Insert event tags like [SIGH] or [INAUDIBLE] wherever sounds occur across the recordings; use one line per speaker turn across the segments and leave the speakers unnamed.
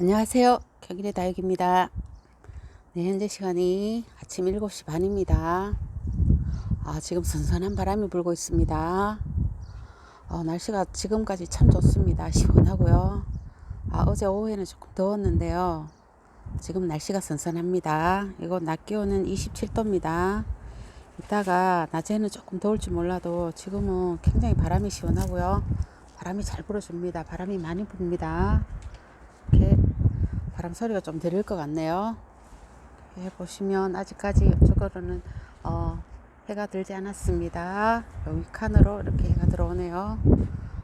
안녕하세요. 경일의 다육입니다. 네, 현재 시간이 아침 7시 반입니다. 아, 지금 선선한 바람이 불고 있습니다. 어, 날씨가 지금까지 참 좋습니다. 시원하고요. 아, 어제 오후에는 조금 더웠는데요. 지금 날씨가 선선합니다. 이거 낮 기온은 27도입니다. 이따가 낮에는 조금 더울지 몰라도 지금은 굉장히 바람이 시원하고요. 바람이 잘 불어줍니다. 바람이 많이 붑니다. 바람 소리가 좀 들릴 것 같네요. 예, 보시면 아직까지 이쪽으로는 어, 해가 들지 않았습니다. 여기 칸으로 이렇게 해가 들어오네요.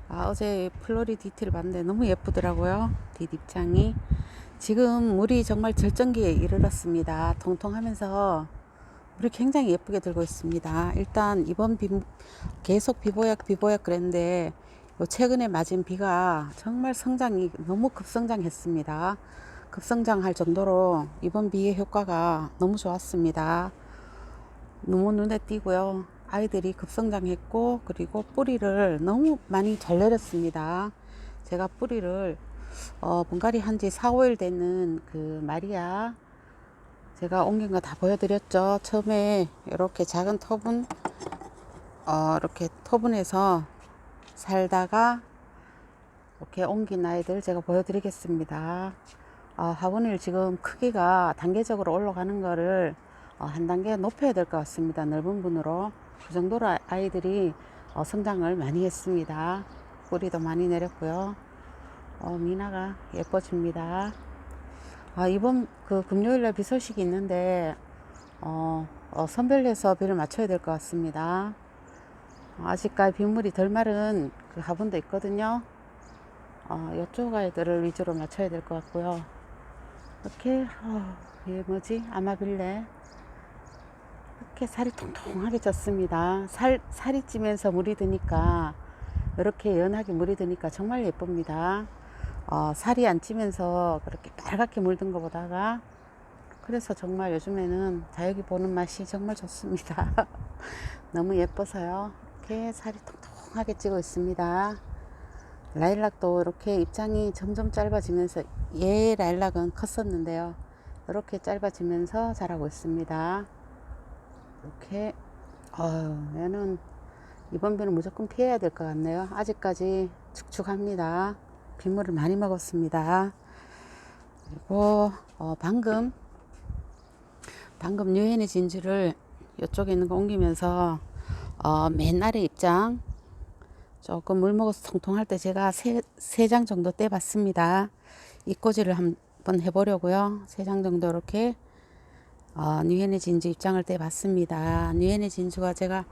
아, 어제 플로리 디테일 봤는데 너무 예쁘더라고요. 뒷입장이. 지금 물이 정말 절정기에 이르렀습니다. 통통하면서 물이 굉장히 예쁘게 들고 있습니다. 일단 이번 비, 계속 비보약 비보약 그랬는데 요 최근에 맞은 비가 정말 성장이 너무 급성장했습니다. 급성장할 정도로 이번 비의 효과가 너무 좋았습니다. 너무 눈에 띄고요. 아이들이 급성장했고 그리고 뿌리를 너무 많이 잘 내렸습니다. 제가 뿌리를 어, 분갈이 한 지 4, 5일 되는 그 마리아 제가 옮긴 거 다 보여드렸죠. 처음에 이렇게 작은 터분 어, 이렇게 터분해서 살다가 이렇게 옮긴 아이들 제가 보여드리겠습니다. 어, 화분을 지금 크기가 단계적으로 올라가는 거를 어, 한 단계 높여야 될 것 같습니다. 넓은 분으로 그 정도로 아- 아이들이 어, 성장을 많이 했습니다. 뿌리도 많이 내렸고요. 어, 미나가 예뻐집니다. 아, 이번 그 금요일날 비 소식이 있는데 어, 어, 선별해서 비를 맞춰야 될 것 같습니다. 아직까지 빗물이 덜 마른 그 화분도 있거든요. 어, 이쪽 아이들을 위주로 맞춰야 될 것 같고요. 이렇게 어, 이게 뭐지? 아마빌레 이렇게 살이 통통하게 졌습니다. 살 살이 찌면서 물이 드니까 이렇게 연하게 물이 드니까 정말 예쁩니다. 어, 살이 안 찌면서 그렇게 빨갛게 물든 것보다가 그래서 정말 요즘에는 다육이 보는 맛이 정말 좋습니다. [LAUGHS] 너무 예뻐서요. 이렇게 살이 통통하게 찌고 있습니다. 라일락도 이렇게 입장이 점점 짧아지면서 얘 라일락은 컸었는데요. 이렇게 짧아지면서 자라고 있습니다. 이렇게 어휴 얘는 이번 비는 무조건 피해야 될 것 같네요. 아직까지 축축합니다. 빗물을 많이 먹었습니다. 그리고 어, 방금 방금 유엔의 진주를 이쪽에 있는 거 옮기면서 어, 맨 아래 입장 조금 물 먹어서 통통할 때 제가 세, 세장 정도 떼봤습니다. 이꼬지를 한번 해보려고요. 세 장 정도 이렇게 어, 뉴엔의 진주 입장을 떼봤습니다. 뉴엔의 진주가 제가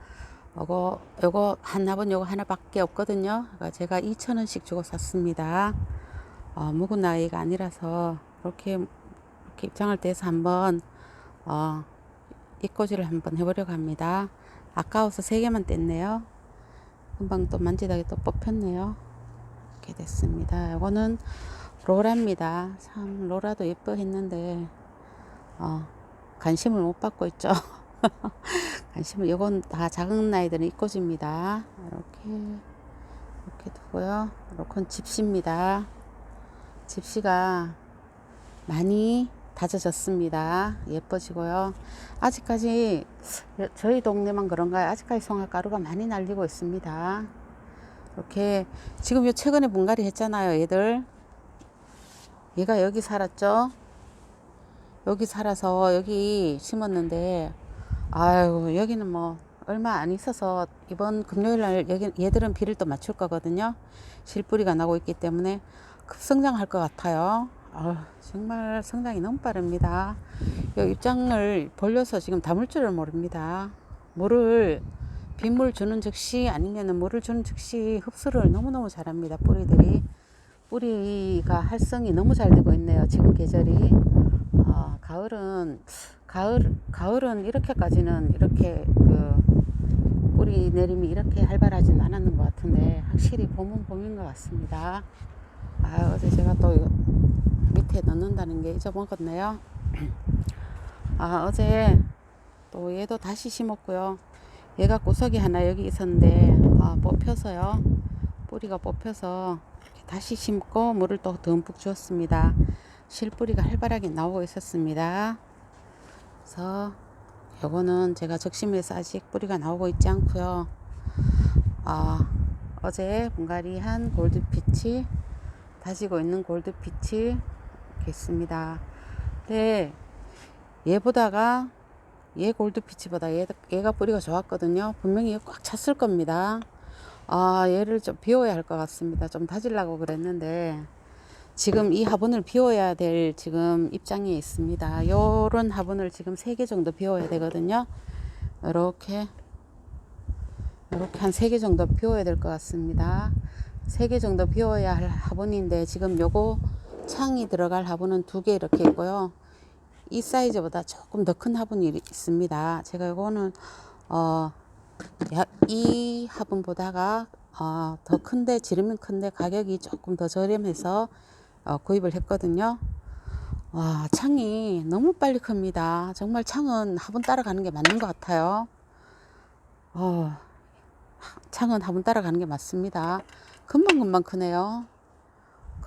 요거 요거 한 합은 요거 하나밖에 없거든요. 그러니까 제가 2,000원씩 주고 샀습니다. 어, 묵은 나이가 아니라서 이렇게 이렇게 입장을 떼서 한번 어, 이꼬지를 한번 해보려고 합니다. 아까워서 세 개만 뗐네요. 금방 또 만지다가 또 뽑혔네요. 이렇게 됐습니다. 이거는 로라입니다. 참 로라도 예뻐했는데 어, 관심을 못 받고 있죠. [LAUGHS] 관심을 이건 다 작은 나이들은 이꼬지입니다. 이렇게 이렇게 두고요. 이렇게 집시입니다. 집시가 많이 다져졌습니다. 예뻐지고요. 아직까지 저희 동네만 그런가요? 아직까지 송화가루가 많이 날리고 있습니다. 이렇게 지금 요 최근에 분갈이 했잖아요, 얘들. 얘가 여기 살았죠? 여기 살아서 여기 심었는데 아유 여기는 뭐 얼마 안 있어서 이번 금요일 날 여기 얘들은 비를 또 맞출 거거든요. 실뿌리가 나고 있기 때문에 급성장할 것 같아요. 아, 정말 성장이 너무 빠릅니다. 이 입장을 벌려서 지금 담을 줄을 모릅니다. 물을 빗물 주는 즉시 아니면은 물을 주는 즉시 흡수를 너무너무 잘합니다. 뿌리들이 뿌리가 활성이 너무 잘 되고 있네요. 지금 계절이 어, 가을은 가을 가을은 이렇게까지는 이렇게 그 뿌리 내림이 이렇게 활발하진 않았는 것 같은데 확실히 봄은 봄인 것 같습니다. 아 어제 제가 또 밑에 넣는다는 게 잊어먹었네요. [CLEARS THROAT] 아 어제 또 얘도 다시 심었고요. 얘가 구석이 하나 여기 있었는데 아, 뽑혀서요. 뿌리가 뽑혀서 다시 심고 물을 또 듬뿍 주었습니다. 실뿌리가 활발하게 나오고 있었습니다. 그래서 요거는 제가 적심해서 아직 뿌리가 나오고 있지 않고요. 아, 어제 분갈이 한 골드피치 다지고 있는 골드피치 있습니다. 근데 얘보다가 얘 골드피치보다 얘, 얘가 뿌리가 좋았거든요. 분명히 꽉 찼을 겁니다. 아, 얘를 좀 비워야 할 것 같습니다. 좀 다지려고 그랬는데 지금 이 화분을 비워야 될 지금 입장에 있습니다. 요런 화분을 지금 세 개 정도 비워야 되거든요. 이렇게 이렇게 한 세 개 정도 비워야 될 것 같습니다. 세 개 정도 비워야 할 화분인데 지금 요거 창이 들어갈 화분은 두 개 이렇게 있고요. 이 사이즈보다 조금 더 큰 화분이 있습니다. 제가 요거는 어, 야- 이 화분보다가 어, 더 큰데 지르면 큰데 가격이 조금 더 저렴해서 어, 구입을 했거든요. 와, 창이 너무 빨리 큽니다. 정말 창은 화분 따라가는 게 맞는 것 같아요. 어, 창은 화분 따라가는 게 맞습니다. 금방금방 크네요.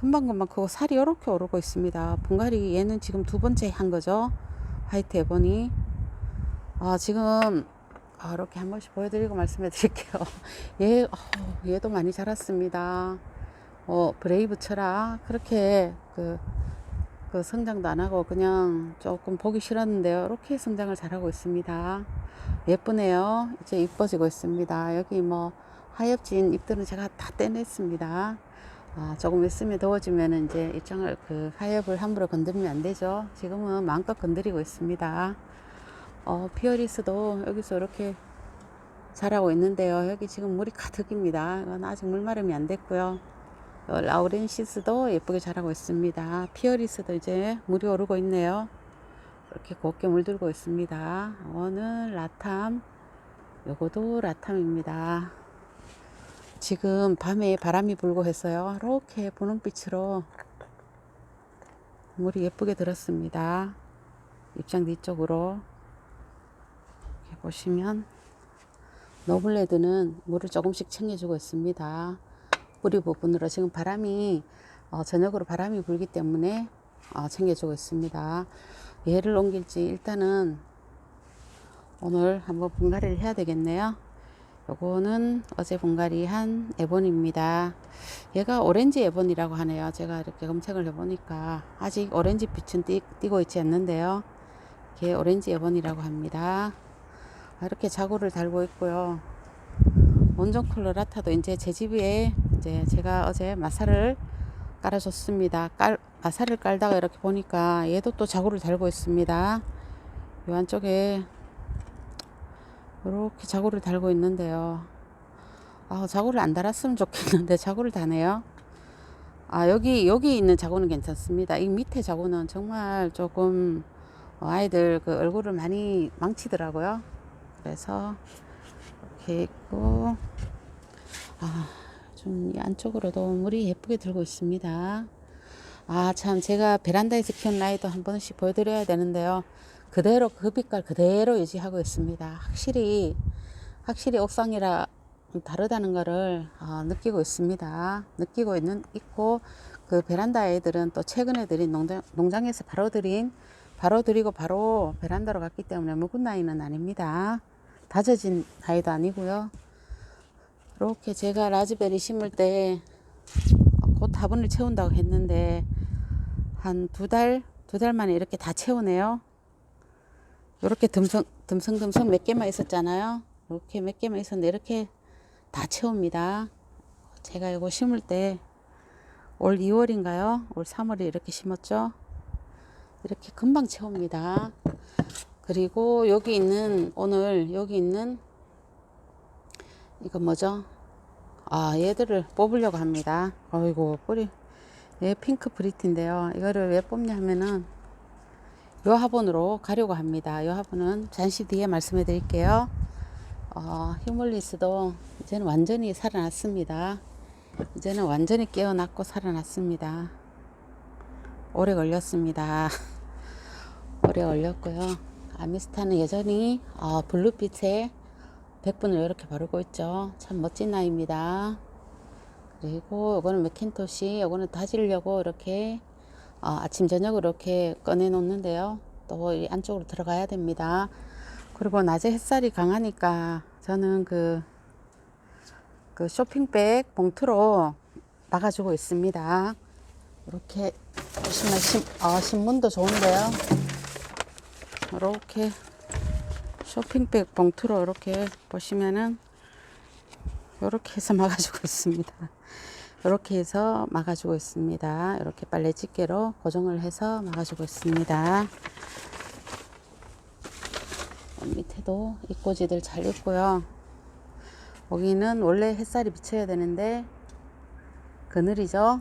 금방금방 크고 살이 이렇게 오르고 있습니다. 분갈이 얘는 지금 두 번째 한 거죠. 화이트 에보니. 아, 지금 아, 이렇게 한 번씩 보여드리고 말씀해 드릴게요. [LAUGHS] 얘, 어, 얘도 많이 자랐습니다. 어, 브레이브 쳐라. 그렇게 그, 그 성장도 안 하고 그냥 조금 보기 싫었는데요. 이렇게 성장을 잘하고 있습니다. 예쁘네요. 이제 이뻐지고 있습니다. 여기 뭐 하엽진 잎들은 제가 다 떼냈습니다. 아, 조금 있으면 더워지면 이제 입장을 그 하엽을 함부로 건드리면 안 되죠. 지금은 마음껏 건드리고 있습니다. 어, 피어리스도 여기서 이렇게 자라고 있는데요. 여기 지금 물이 가득입니다. 이건 아직 물마름이 안 됐고요. 어, 라우렌시스도 예쁘게 자라고 있습니다. 피어리스도 이제 물이 오르고 있네요. 이렇게 곱게 물들고 있습니다. 이거는 라탐, 요거도 라탐입니다. 지금 밤에 바람이 불고 해서요. 이렇게 분홍빛으로 물이 예쁘게 들었습니다. 입장 뒤쪽으로 이렇게 보시면 노블레드는 물을 조금씩 챙겨주고 있습니다. 뿌리 부분으로 지금 바람이 어, 저녁으로 바람이 불기 때문에 어, 챙겨주고 있습니다. 얘를 옮길지 일단은 오늘 한번 분갈이를 해야 되겠네요. 요거는 어제 분갈이 한 에본입니다. 얘가 오렌지 에본이라고 하네요. 제가 이렇게 검색을 해보니까 아직 오렌지 빛은 띄, 띄고 있지 않는데요. 이게 오렌지 에본이라고 합니다. 아, 이렇게 자구를 달고 있고요. 원종 콜로라타도 이제 제 집에 이제 제가 어제 마사를 깔아줬습니다. 깔, 마사를 깔다가 이렇게 보니까 얘도 또 자구를 달고 있습니다. 요 안쪽에 이렇게 자구를 달고 있는데요. 아, 자구를 안 달았으면 좋겠는데 [LAUGHS] 자구를 다네요. 아, 여기 여기 있는 자구는 괜찮습니다. 이 밑에 자구는 정말 조금 아이들 그 얼굴을 많이 망치더라고요. 그래서 이렇게 있고 아, 좀 이 안쪽으로도 물이 예쁘게 들고 있습니다. 아, 참 제가 베란다에서 키운 라이도 한 번씩 보여드려야 되는데요. 그대로 그 빛깔 그대로 유지하고 있습니다. 확실히 확실히 옥상이라 다르다는 거를 어, 느끼고 있습니다. 느끼고 있는 있고 그 베란다 애들은 또 최근에 들인 농장, 농장에서 바로 들인 바로 들이고 바로 베란다로 갔기 때문에 묵은 나이는 아닙니다. 다져진 나이도 아니고요. 이렇게 제가 라즈베리 심을 때 곧 화분을 채운다고 했는데 한 두 달, 두 달 만에 이렇게 다 채우네요. 이렇게 듬성, 듬성듬성 몇 개만 있었잖아요. 이렇게 몇 개만 있었는데 이렇게 다 채웁니다. 제가 이거 심을 때 올 2월인가요? 올 3월에 이렇게 심었죠. 이렇게 금방 채웁니다. 그리고 여기 있는 오늘 여기 있는 이거 뭐죠? 아 얘들을 뽑으려고 합니다. 어이구 뿌리 얘 핑크 브리티인데요. 이거를 왜 뽑냐 하면은 요 화분으로 가려고 합니다. 요 화분은 잠시 뒤에 말씀해 드릴게요. 어, 휴물리스도 이제는 완전히 살아났습니다. 이제는 완전히 깨어났고 살아났습니다. 오래 걸렸습니다. [LAUGHS] 오래 걸렸고요. 아미스타는 여전히 어, 블루빛에 백분을 이렇게 바르고 있죠. 참 멋진 아이입니다. 그리고 이거는 맥킨토시, 이거는 다지려고 이렇게 어, 아침 저녁으로 이렇게 꺼내 놓는데요. 또 이 안쪽으로 들어가야 됩니다. 그리고 낮에 햇살이 강하니까 저는 그, 그 쇼핑백 봉투로 막아주고 있습니다. 이렇게 보시면 신, 어, 신문도 좋은데요. 이렇게 쇼핑백 봉투로 이렇게 보시면은 이렇게 해서 [LAUGHS] 막아주고 있습니다. 이렇게 해서 막아주고 있습니다. 이렇게 빨래 집게로 고정을 해서 막아주고 있습니다. 밑에도 입고지들 잘 있고요. 여기는 원래 햇살이 비쳐야 되는데 그늘이죠.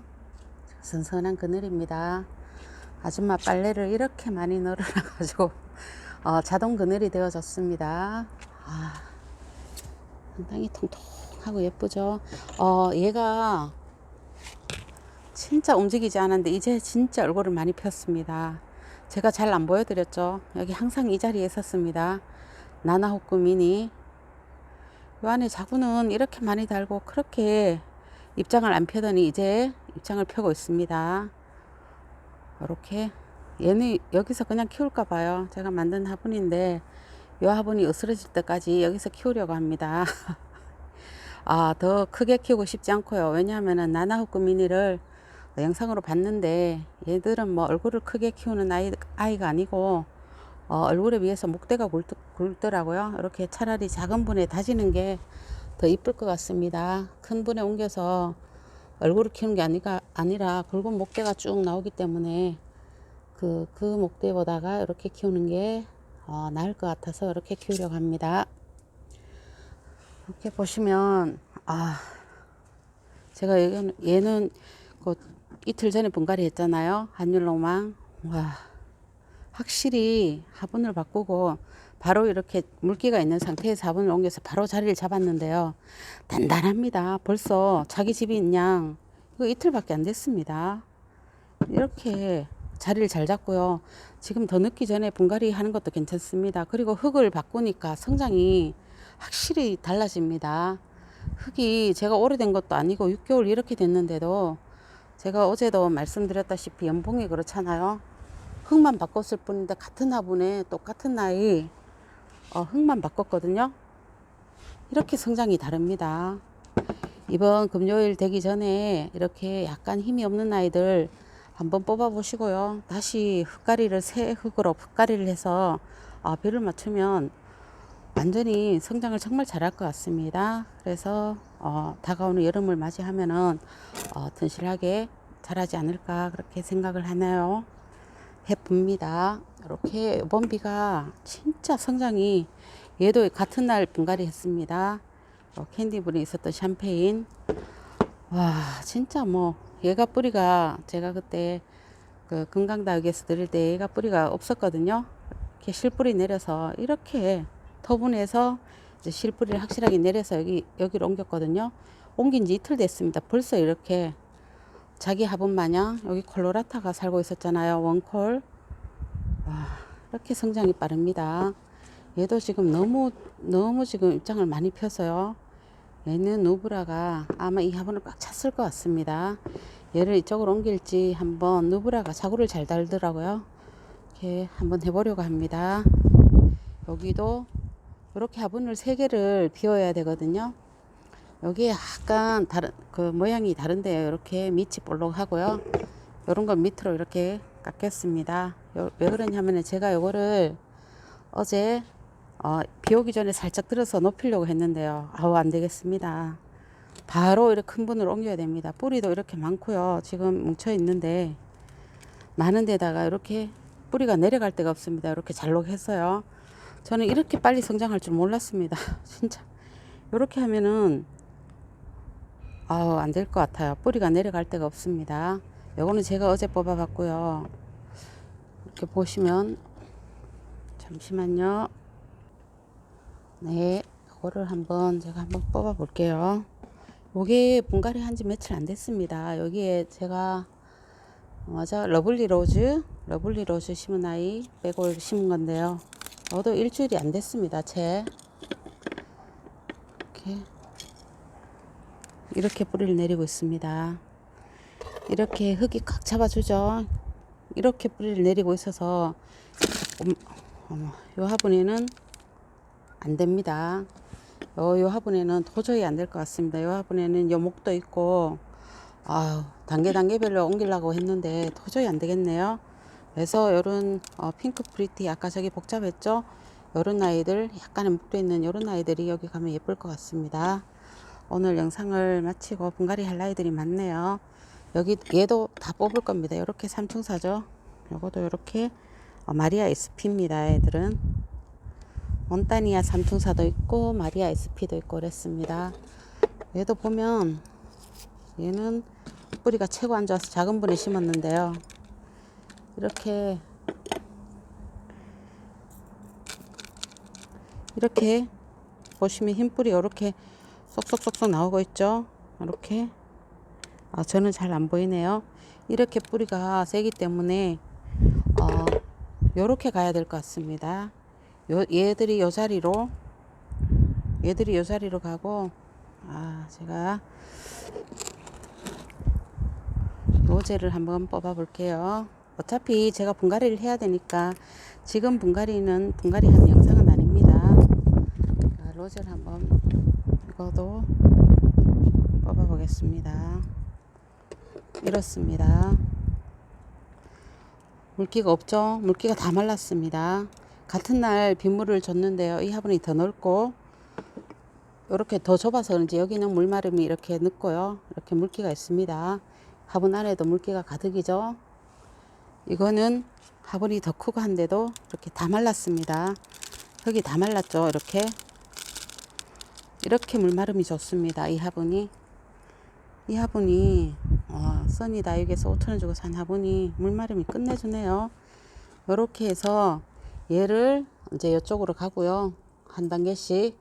선선한 그늘입니다. 아줌마 빨래를 이렇게 많이 널어놔가지고 어, 자동 그늘이 되어졌습니다. 아, 상당히 통통하고 예쁘죠. 어, 얘가 진짜 움직이지 않았는데 이제 진짜 얼굴을 많이 폈습니다. 제가 잘 안 보여드렸죠. 여기 항상 이 자리에 있었습니다. 나나호크 미니. 요 안에 자구는 이렇게 많이 달고 그렇게 입장을 안 펴더니 이제 입장을 펴고 있습니다. 이렇게 얘는 여기서 그냥 키울까 봐요. 제가 만든 화분인데 요 화분이 으스러질 때까지 여기서 키우려고 합니다. [LAUGHS] 아, 더 크게 키우고 싶지 않고요. 왜냐하면은 나나호크 미니를 영상으로 봤는데 얘들은 뭐 얼굴을 크게 키우는 아이, 아이가 아니고 어, 얼굴에 비해서 목대가 굵, 굵더라고요. 이렇게 차라리 작은 분에 다지는 게 더 이쁠 것 같습니다. 큰 분에 옮겨서 얼굴을 키우는 게 아니가, 아니라 굵은 목대가 쭉 나오기 때문에 그, 그 목대보다가 이렇게 키우는 게 어, 나을 것 같아서 이렇게 키우려고 합니다. 이렇게 보시면, 아, 제가 얘는, 얘는 그 이틀 전에 분갈이 했잖아요. 한율로망. 와, 확실히 화분을 바꾸고 바로 이렇게 물기가 있는 상태에서 화분을 옮겨서 바로 자리를 잡았는데요. 단단합니다. 벌써 자기 집이 있냐. 이거 이틀밖에 안 됐습니다. 이렇게 자리를 잘 잡고요. 지금 더 늦기 전에 분갈이 하는 것도 괜찮습니다. 그리고 흙을 바꾸니까 성장이 확실히 달라집니다. 흙이 제가 오래된 것도 아니고 6개월 이렇게 됐는데도 제가 어제도 말씀드렸다시피 연봉이 그렇잖아요. 흙만 바꿨을 뿐인데 같은 화분에 똑같은 나이 어, 흙만 바꿨거든요. 이렇게 성장이 다릅니다. 이번 금요일 되기 전에 이렇게 약간 힘이 없는 아이들 한번 뽑아 보시고요. 다시 흙가리를 새 흙으로 흙가리를 해서 어, 비를 맞추면 완전히 성장을 정말 잘할 것 같습니다. 그래서 어, 다가오는 여름을 맞이하면은 어, 튼실하게 자라지 않을까 그렇게 생각을 하네요. 해봅니다. 이렇게 이번 비가 진짜 성장이 얘도 같은 날 분갈이 했습니다. 어, 캔디분이 있었던 샴페인. 와 진짜 뭐 얘가 뿌리가 제가 그때 그 금강다육에서 드릴 때 얘가 뿌리가 없었거든요. 이렇게 실뿌리 내려서 이렇게 터분해서 이제 실뿌리를 확실하게 내려서 여기 여기로 옮겼거든요. 옮긴 지 이틀 됐습니다. 벌써 이렇게 자기 화분 마냥 여기 콜로라타가 살고 있었잖아요. 원콜. 와, 이렇게 성장이 빠릅니다. 얘도 지금 너무 너무 지금 입장을 많이 펴서요. 얘는 누브라가 아마 이 화분을 꽉 찼을 것 같습니다. 얘를 이쪽으로 옮길지 한번 누브라가 자구를 잘 달더라고요. 이렇게 한번 해보려고 합니다. 여기도 이렇게 화분을 세 개를 비워야 되거든요. 여기 약간 다른 그 모양이 다른데요. 이렇게 밑이 볼록하고요. 이런 건 밑으로 이렇게 깎였습니다. 요, 왜 그러냐면 제가 요거를 어제 어, 비 오기 전에 살짝 들어서 높이려고 했는데요. 아우 안 되겠습니다. 바로 이렇게 큰 분으로 옮겨야 됩니다. 뿌리도 이렇게 많고요. 지금 뭉쳐 있는데 많은 데다가 이렇게 뿌리가 내려갈 데가 없습니다. 이렇게 잘록했어요. 저는 이렇게 빨리 성장할 줄 몰랐습니다. [LAUGHS] 진짜 이렇게 하면은 아우 안 될 것 같아요. 뿌리가 내려갈 데가 없습니다. 요거는 제가 어제 뽑아봤고요. 이렇게 보시면 잠시만요. 네, 이거를 한번 제가 한번 뽑아 볼게요. 요게 분갈이 한 지 며칠 안 됐습니다. 여기에 제가 맞아 러블리 로즈, 러블리 로즈 심은 아이 빼고 심은 건데요. 저도 일주일이 안 됐습니다. 채 이렇게 이렇게 뿌리를 내리고 있습니다. 이렇게 흙이 꽉 잡아주죠. 이렇게 뿌리를 내리고 있어서 음, 어머, 요 화분에는 안 됩니다. 요, 요 화분에는 도저히 안 될 것 같습니다. 요 화분에는 여목도 있고 아유, 단계 단계별로 옮기려고 했는데 도저히 안 되겠네요. 그래서 요런 어, 핑크 프리티 아까 저기 복잡했죠? 요런 아이들 약간의 목도 있는 요런 아이들이 여기 가면 예쁠 것 같습니다. 오늘 영상을 마치고 분갈이 할 아이들이 많네요. 여기 얘도 다 뽑을 겁니다. 이렇게 삼층사죠. 요거도 이렇게 어, 마리아 SP입니다. 애들은 몬타니아 삼층사도 있고 마리아 SP도 있고 그랬습니다. 얘도 보면 얘는 뿌리가 최고 안 좋아서 작은 분에 심었는데요. 이렇게 이렇게 보시면 흰 뿌리 이렇게 쏙쏙쏙쏙 나오고 있죠. 이렇게 아, 저는 잘 안 보이네요. 이렇게 뿌리가 세기 때문에 어, 요렇게 가야 될 것 같습니다. 요, 얘들이 요 자리로 얘들이 요 자리로 가고 아 제가 로제를 한번 뽑아 볼게요. 어차피 제가 분갈이를 해야 되니까 지금 분갈이는 분갈이 한 영상은 아닙니다. 자, 로제를 한번 이거도 뽑아 보겠습니다. 이렇습니다. 물기가 없죠? 물기가 다 말랐습니다. 같은 날 빗물을 줬는데요. 이 화분이 더 넓고 이렇게 더 좁아서 그런지 여기는 물마름이 이렇게 늦고요. 이렇게 물기가 있습니다. 화분 안에도 물기가 가득이죠. 이거는 화분이 더 크고 한데도 이렇게 다 말랐습니다. 흙이 다 말랐죠. 이렇게 이렇게 물마름이 좋습니다. 이 화분이 이 화분이 어, 써니 다육에서 5천원 주고 산 화분이 물마름이 끝내주네요. 이렇게 해서 얘를 이제 이쪽으로 가고요. 한 단계씩.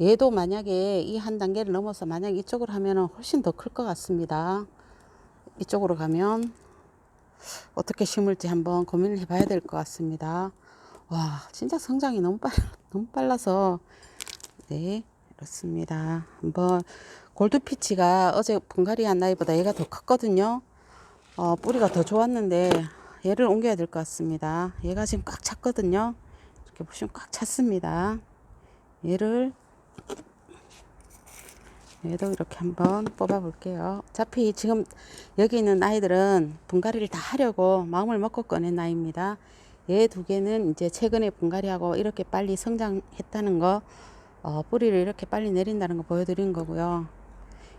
얘도 만약에 이 한 단계를 넘어서 만약 이쪽으로 하면은 훨씬 더 클 것 같습니다. 이쪽으로 가면 어떻게 심을지 한번 고민을 해봐야 될 것 같습니다. 와, 진짜 성장이 너무 빨, 너무 빨라서 네, 그렇습니다. 한번 골드피치가 어제 분갈이 한 나이보다 얘가 더 컸거든요. 어, 뿌리가 더 좋았는데 얘를 옮겨야 될 것 같습니다. 얘가 지금 꽉 찼거든요. 이렇게 보시면 꽉 찼습니다. 얘를 얘도 이렇게 한번 뽑아 볼게요. 어차피 지금 여기 있는 아이들은 분갈이를 다 하려고 마음을 먹고 꺼낸 아이입니다. 얘 두 개는 이제 최근에 분갈이하고 이렇게 빨리 성장했다는 거, 어, 뿌리를 이렇게 빨리 내린다는 거 보여드린 거고요.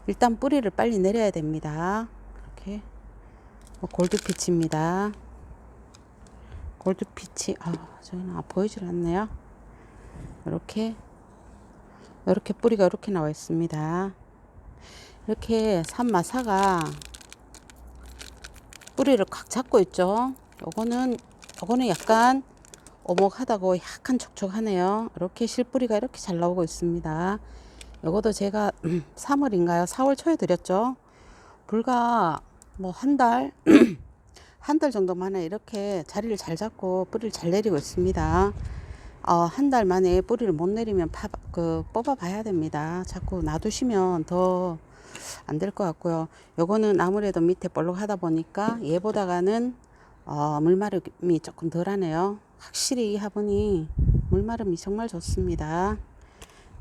일단 뿌리를 빨리 내려야 됩니다. 이렇게 뭐 골드피치입니다. 골드피치, 아, 저기는 아, 보이질 않네요. 이렇게 이렇게 뿌리가 이렇게 나와 있습니다. 이렇게 산마사가 뿌리를 꽉 잡고 있죠. 요거는 요거는 약간 오목하다고 약간 촉촉하네요. 이렇게 실뿌리가 이렇게 잘 나오고 있습니다. 요것도 제가 [CLEARS THROAT] 3월인가요? 4월 초에 드렸죠. 불과 뭐 한 달, [CLEARS THROAT] 한 달 정도 만에 이렇게 자리를 잘 잡고 뿌리를 잘 내리고 있습니다. 어, 한 달 만에 뿌리를 못 내리면 파, 그, 뽑아 봐야 됩니다. 자꾸 놔두시면 더 안 될 것 같고요. 요거는 아무래도 밑에 볼록 하다 보니까 얘보다가는 어, 물마름이 조금 덜 하네요. 확실히 이 화분이 물마름이 정말 좋습니다.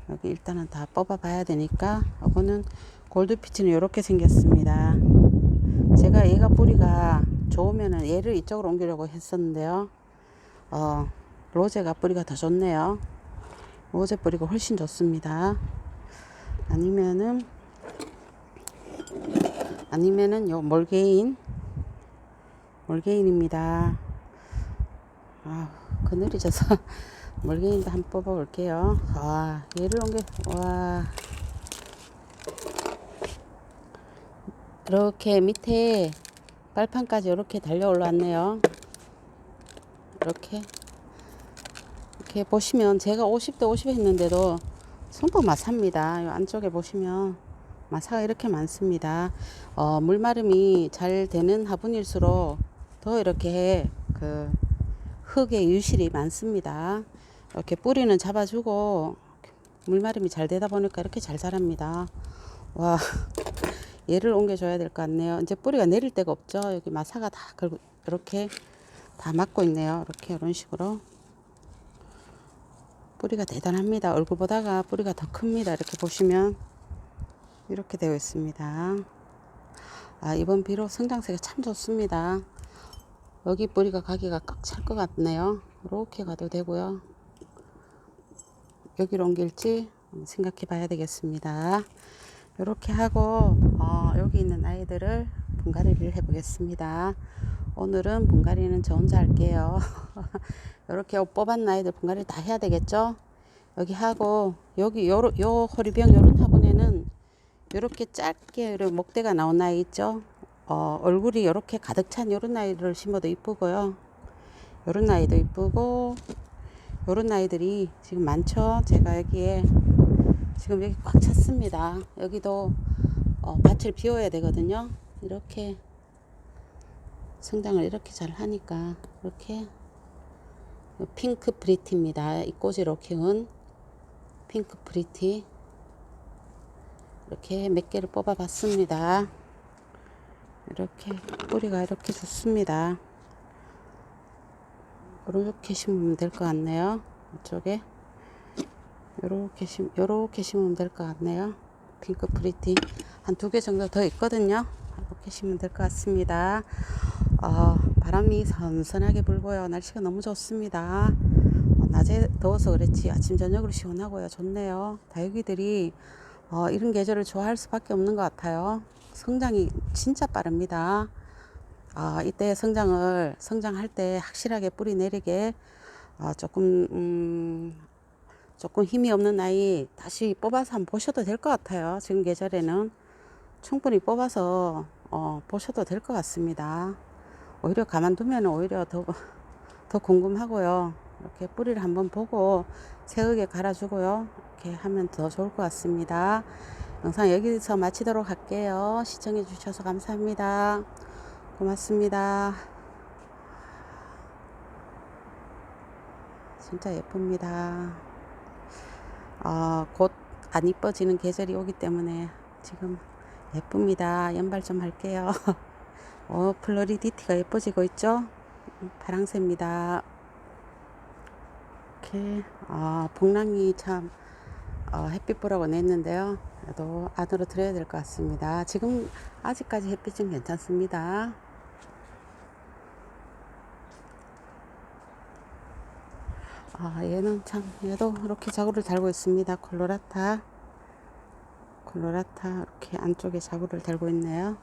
여기 일단은 다 뽑아 봐야 되니까 요거는 골드피치는 이렇게 생겼습니다. 제가 얘가 뿌리가 좋으면은 얘를 이쪽으로 옮기려고 했었는데요. 어, 로제가 뿌리가 더 좋네요. 로제 뿌리가 훨씬 좋습니다. 아니면은 아니면은 요 몰개인 몰개인입니다. 아 그늘이 져서 [LAUGHS] 몰개인도 한번 뽑아 볼게요. 와 얘를 옮겨 와 이렇게 밑에 발판까지 이렇게 달려 올라왔네요. 이렇게 이렇게 보시면 제가 50대 50 했는데도 전부 마사입니다. 이 안쪽에 보시면 마사가 이렇게 많습니다. 어, 물마름이 잘 되는 화분일수록 더 이렇게 그 흙의 유실이 많습니다. 이렇게 뿌리는 잡아주고 물마름이 잘 되다 보니까 이렇게 잘 자랍니다. 와 얘를 옮겨줘야 될 것 같네요. 이제 뿌리가 내릴 데가 없죠. 여기 마사가 다 이렇게 다 막고 있네요. 이렇게 이런 식으로. 뿌리가 대단합니다. 얼굴보다가 뿌리가 더 큽니다. 이렇게 보시면 이렇게 되어 있습니다. 아, 이번 비료 성장세가 참 좋습니다. 여기 뿌리가 가기가 꽉 찰 것 같네요. 이렇게 가도 되고요. 여기로 옮길지 생각해 봐야 되겠습니다. 이렇게 하고 어, 여기 있는 아이들을 분갈이를 해 보겠습니다. 오늘은 분갈이는 저 혼자 할게요. [LAUGHS] 이렇게 뽑은 아이들 분갈이 다 해야 되겠죠? 여기 하고 여기 요, 요 호리병 요런 화분에는 이렇게 짧게 이렇게 목대가 나온 아이 있죠? 어, 얼굴이 이렇게 가득 찬 요런 아이를 심어도 이쁘고요. 요런 아이도 이쁘고 요런 아이들이 지금 많죠? 제가 여기에 지금 여기 꽉 찼습니다. 여기도 어, 밭을 비워야 되거든요. 이렇게 성장을 이렇게 잘 하니까 이렇게 핑크 프리티입니다. 이 꽃으로 키운 핑크 프리티 이렇게 몇 개를 뽑아 봤습니다. 이렇게 뿌리가 이렇게 좋습니다. 이렇게 심으면 될 것 같네요. 이쪽에 요렇게 심 요렇게 심으면 될 것 같네요. 핑크 프리티 한 두 개 정도 더 있거든요. 이렇게 심으면 될 것 같습니다. 어, 바람이 선선하게 불고요. 날씨가 너무 좋습니다. 어, 낮에 더워서 그랬지 아침 저녁으로 시원하고요. 좋네요. 다육이들이 어, 이런 계절을 좋아할 수밖에 없는 것 같아요. 성장이 진짜 빠릅니다. 아, 이때 성장을 성장할 때 확실하게 뿌리 내리게 아, 조금 음, 조금 힘이 없는 아이 다시 뽑아서 한번 보셔도 될 것 같아요. 지금 계절에는 충분히 뽑아서 어, 보셔도 될 것 같습니다. 오히려 가만두면 오히려 더, 더 궁금하고요. 이렇게 뿌리를 한번 보고 새우에 갈아주고요. 이렇게 하면 더 좋을 것 같습니다. 영상 여기서 마치도록 할게요. 시청해 주셔서 감사합니다. 고맙습니다. 진짜 예쁩니다. 어, 곧안 이뻐지는 계절이 오기 때문에 지금 예쁩니다. 연발 좀 할게요. [LAUGHS] 어, 플로리디티가 예뻐지고 있죠? 파랑새입니다. 이렇게, 아, 복랑이 참, 어, 햇빛 보라고 냈는데요. 그래도 안으로 들어야 될 것 같습니다. 지금 아직까지 햇빛은 괜찮습니다. 아, 얘는 참, 얘도 이렇게 자구를 달고 있습니다. 콜로라타. 콜로라타. 이렇게 안쪽에 자구를 달고 있네요.